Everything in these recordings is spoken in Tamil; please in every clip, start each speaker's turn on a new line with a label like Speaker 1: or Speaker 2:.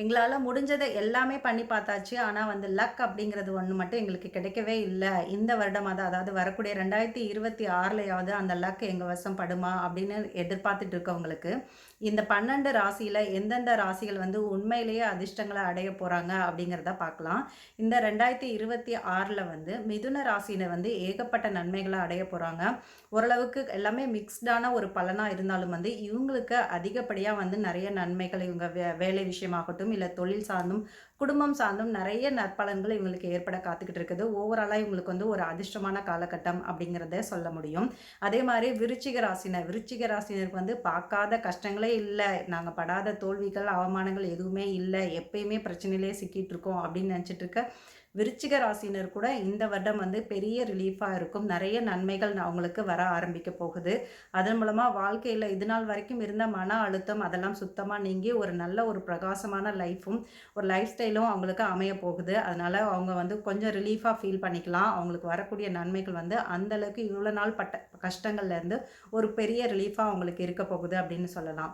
Speaker 1: எங்களால் முடிஞ்சதை எல்லாமே பண்ணி பார்த்தாச்சு. ஆனால் வந்து லக் அப்படிங்கிறது ஒன்று மட்டும் எங்களுக்கு கிடைக்கவே இல்லை. இந்த வருடமாக தான் அதாவது வரக்கூடிய ரெண்டாயிரத்தி இருபத்தி ஆறுலையாவது அந்த லக் எங்கள் வசம் படுமா அப்படின்னு எதிர்பார்த்துட்டு இருக்கவங்களுக்கு இந்த பன்னெண்டு ராசியில் எந்தெந்த ராசிகள் வந்து உண்மையிலேயே அதிர்ஷ்டங்களை அடைய போகிறாங்க அப்படிங்கிறத பார்க்கலாம். இந்த ரெண்டாயிரத்தி இருபத்தி ஆறில் வந்து மிதுன ராசியினர் வந்து ஏகப்பட்ட நன்மைகளை அடைய போகிறாங்க ஓரளவுக்கு எல்லாமே மிக்ஸ்டான ஒரு பலனாக இருந்தாலும் வந்து இவங்களுக்கு அதிகப்படியாக வந்து நிறைய நன்மைகள் இவங்க வே வேலை விஷயமாகட்டும் இல்லை தொழில் சார்ந்தும் குடும்பம் சார்ந்தும் நிறைய நற்பலன்கள் இவங்களுக்கு ஏற்பட காத்துக்கிட்டு இருக்குது. ஓவராலாக இவங்களுக்கு வந்து ஒரு அதிர்ஷ்டமான காலகட்டம் அப்படிங்கிறத சொல்ல முடியும். அதே மாதிரி விருச்சிக ராசினர் விருச்சிக ராசினருக்கு வந்து பார்க்காத கஷ்டங்களே இல்லை. நாங்கள் படாத தோல்விகள் அவமானங்கள் எதுவுமே இல்லை. எப்பயுமே பிரச்சனையிலே சிக்கிட்டு இருக்கோம் அப்படின்னு நினச்சிட்டு இருக்க விருச்சிக ராசினர் கூட இந்த வருடம் வந்து பெரிய ரிலீஃபாக இருக்கும். நிறைய நன்மைகள் அவங்களுக்கு வர ஆரம்பிக்க போகுது. அதன் மூலமாக வாழ்க்கையில் இது நாள் வரைக்கும் இருந்த மன அழுத்தம் அதெல்லாம் சுத்தமாக நீங்கி ஒரு நல்ல ஒரு பிரகாசமான லைஃப்பும் ஒரு லைஃப் ஸ்டைலும் அவங்களுக்கு அமைய போகுது. அதனால் அவங்க வந்து கொஞ்சம் ரிலீஃபாக ஃபீல் பண்ணிக்கலாம். அவங்களுக்கு வரக்கூடிய நன்மைகள் வந்து அந்தளவுக்கு இவ்வளோ நாள் பட்ட கஷ்டங்கள்லேருந்து ஒரு பெரிய ரிலீஃபாக அவங்களுக்கு இருக்க போகுது அப்படின்னு சொல்லலாம்.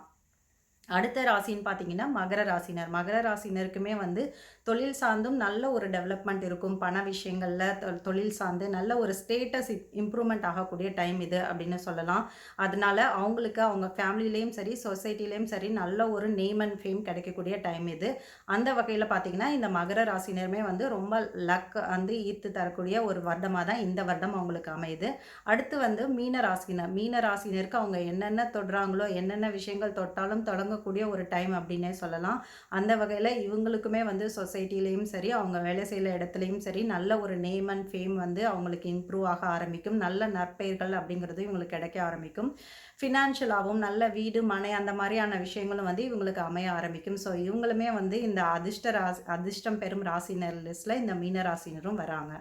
Speaker 1: அடுத்த ராசின்னு பார்த்தீங்கன்னா மகர ராசினர். மகர ராசினருக்குமே வந்து தொழில் சார்ந்தும் நல்ல ஒரு டெவலப்மெண்ட் இருக்கும். பண விஷயங்களில் தொழில் சார்ந்து நல்ல ஒரு ஸ்டேட்டஸ் இம்ப்ரூவ்மெண்ட் ஆகக்கூடிய டைம் இது அப்படின்னு சொல்லலாம். அதனால அவங்களுக்கு அவங்க ஃபேமிலிலேயும் சரி சொசைட்டிலையும் சரி நல்ல ஒரு நேம் அண்ட் ஃபேம் கிடைக்கக்கூடிய டைம் இது. அந்த வகையில் பார்த்தீங்கன்னா இந்த மகர ராசினருமே வந்து ரொம்ப லக் வந்து ஈர்த்து தரக்கூடிய ஒரு வருடமாக தான் இந்த வருடம் அவங்களுக்கு அமையுது. அடுத்து வந்து மீன ராசினர் மீன ராசினருக்கு அவங்க என்னென்ன தொடுறாங்களோ என்னென்ன விஷயங்கள் தொட்டாலும் தொடங்க போகக்கூடிய ஒரு டைம் அப்படின்னே சொல்லலாம். அந்த வகையில் இவங்களுக்குமே வந்து சொசைட்டிலையும் சரி அவங்க வேலை செய்கிற இடத்துலையும் சரி நல்ல ஒரு நேம் அண்ட் ஃபேம் வந்து அவங்களுக்கு இம்ப்ரூவ் ஆக ஆரம்பிக்கும். நல்ல நற்பெயர்கள் அப்படிங்கிறது இவங்களுக்கு கிடைக்க ஆரம்பிக்கும். ஃபினான்ஷியலாகவும் நல்ல வீடு மனை அந்த மாதிரியான விஷயங்களும் வந்து இவங்களுக்கு அமைய ஆரம்பிக்கும். ஸோ இவங்களுமே வந்து இந்த அதிர்ஷ்ட ராசி அதிர்ஷ்டம் பெறும் ராசினர் லிஸ்ட்டில் இந்த மீன ராசினரும் வராங்க.